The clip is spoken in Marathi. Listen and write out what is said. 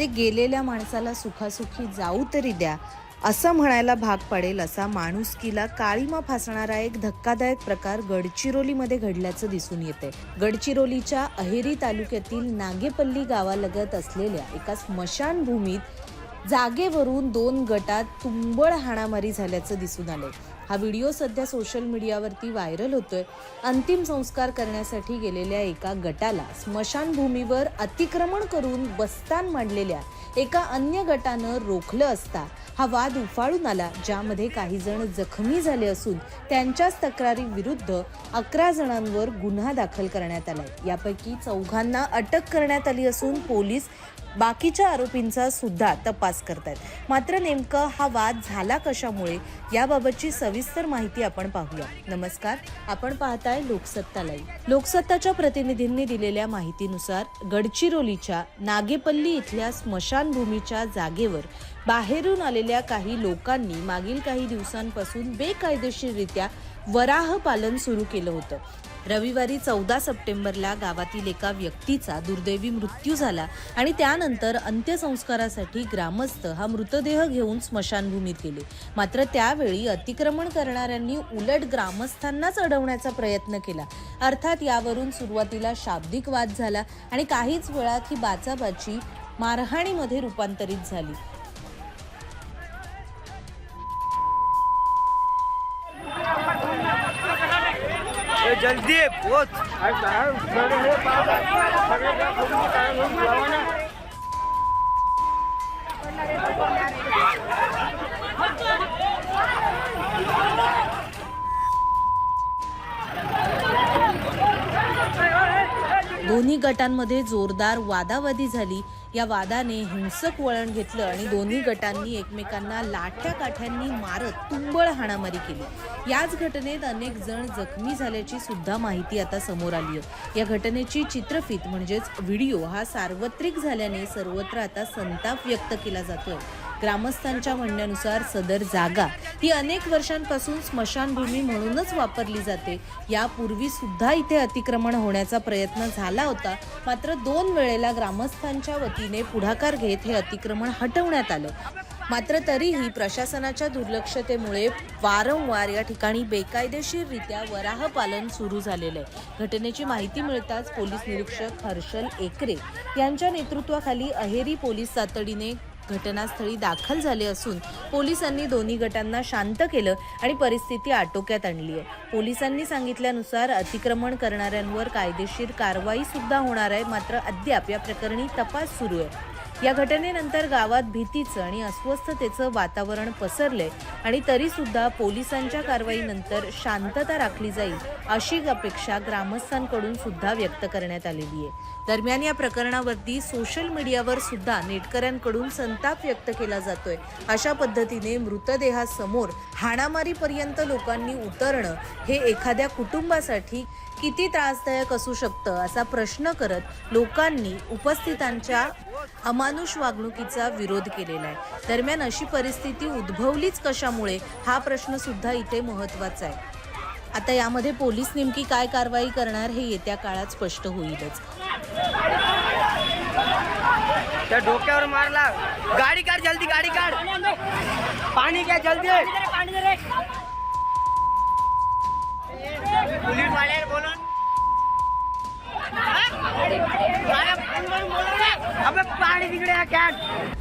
अरे गेलेल्या माणसाला सुखासुखी जाऊ तरी द्या. असं म्हणायला भाग पडेल असा माणुसकीला काळीमा फासणारा एक धक्कादायक प्रकार गडचिरोलीमध्ये घडल्याचं दिसून येते. गडचिरोलीच्या अहेरी तालुक्यातील नागेपल्ली गावालगत असलेल्या एका स्मशानभूमीत जागेवरून दोन गटात तुंबळ हाणामारी झाल्याचं दिसून आलंय. हा व्हिडिओ सध्या सोशल मीडियावरती व्हायरल होतोय. अंतिम संस्कार करण्यासाठी गेलेल्या एका गटाला स्मशानभूमीवर अतिक्रमण करून बस्तान मांडलेल्या एका अन्य गटानं रोखलं असता हा वाद उफाळून आला ज्यामध्ये काही जण जखमी झाले असून त्यांच्याच तक्रारी विरुद्ध अकरा जणांवर गुन्हा दाखल करण्यात आलाय. यापैकी चौघांना अटक करण्यात आली असून पोलीस बाकीच्या आरोपींचा सुद्धा तपास करतात मात्र नेमकं हा वाद झाला कशामुळे याबाबतची सविस्तर माहिती आपण पाहूया. नमस्कार आपण पाहताय लोकसत्ता लाईव्ह. लोकसत्ताच्या प्रतिनिधींनी दिलेल्या माहितीनुसार गडचिरोलीच्या नागेपल्ली इथल्या स्मशानभूमीच्या जागेवर बाहेरून आलेल्या काही लोकांनी मागील काही दिवसांपासून बेकायदेशीररित्या वराह पालन सुरू केलं होतं. रविवारी चौदा सप्टेंबरला गावातील एका व्यक्तीचा दुर्दैवी मृत्यू झाला आणि त्यानंतर अंत्यसंस्कारासाठी ग्रामस्थ हा मृतदेह घेऊन स्मशानभूमीत गेले. मात्र त्यावेळी अतिक्रमण करणाऱ्यांनी उलट ग्रामस्थांनाच अडवण्याचा प्रयत्न केला. अर्थात यावरून सुरुवातीला शाब्दिक वाद झाला आणि काहीच वेळात ही बाचाबाची मारहाणीमध्ये रूपांतरित झाली. ए, जल्दी दोन्ही गटांमध्ये जोरदार वादावादी झाली. या वादाने हिंसक वळण घेतलं आणि दोन्ही गटांनी एकमेकांना लाठ्या काठ्यांनी मारत तुंबळ हाणामारी केली. याच घटनेत अनेक जण जखमी झाल्याची सुद्धा माहिती आता समोर आली आहे. या घटनेची चित्रफित म्हणजेच व्हिडिओ हा सार्वत्रिक झाल्याने सर्वत्र आता संताप व्यक्त केला जातोय. ग्रामस्थांच्या म्हणण्यानुसार सदर जागा ही अनेक वर्षांपासून स्मशानभूमी म्हणूनच वापरली जाते. यापूर्वी सुद्धा इथे अतिक्रमण होण्याचा प्रयत्न झाला होता. मात्र दोन वेळेला ग्रामस्थांच्या वतीने पुढाकार घेत हे अतिक्रमण हटवण्यात आलं. मात्र तरीही प्रशासनाच्या दुर्लक्षतेमुळे वारंवार या ठिकाणी बेकायदेशीररित्या वराह पालन सुरू झालेलं आहे. घटनेची माहिती मिळताच पोलीस निरीक्षक हर्षल एकरे यांच्या नेतृत्वाखाली अहेरी पोलीस तातडीने घटनास्थळी दाखल झाले असून पोलिसांनी दोन्ही गटांना शांत केलं आणि परिस्थिती आटोक्यात आणली आहे. पोलिसांनी सांगितल्यानुसार अतिक्रमण करणाऱ्यांवर कायदेशीर कारवाई सुद्धा होणार आहे. मात्र अद्याप या प्रकरणी तपास सुरू आहे. या घटनेनंतर गावात भीतीचं आणि अस्वस्थतेचं वातावरण पसरले आणि तरी सुद्धा पोलिसांच्या कारवाईनंतर शांतता राखली जाईल अशी अपेक्षा ग्रामस्थांकडून सुद्धा व्यक्त करण्यात आलेली आहे. दरम्यान या प्रकरणावरती सोशल मीडियावर सुद्धा नेटकऱ्यांकडून संताप व्यक्त केला जातोय. अशा पद्धतीने मृतदेहासमोर हाणामारीपर्यंत लोकांनी उतरणं हे एखाद्या कुटुंबासाठी किती त्रासदायक असू शकतं असा प्रश्न करत लोकांनी उपस्थितांच्या अमानुष वागणुकीचा विरोध केलेला आहे. दरम्यान अशी परिस्थिती उद्भवलीच कशामुळे हा प्रश्न सुद्धा इथे महत्त्वाचा आहे. आता यामध्ये पोलीस नेमकी काय कारवाई करणार हे येत्या काळात स्पष्ट होईलच. त्या डोक्यावर मारला. गाडी काढ जल्दी गाडी काढ. पाणी घ्या जल्दी. पाणी तिकडे कॅट.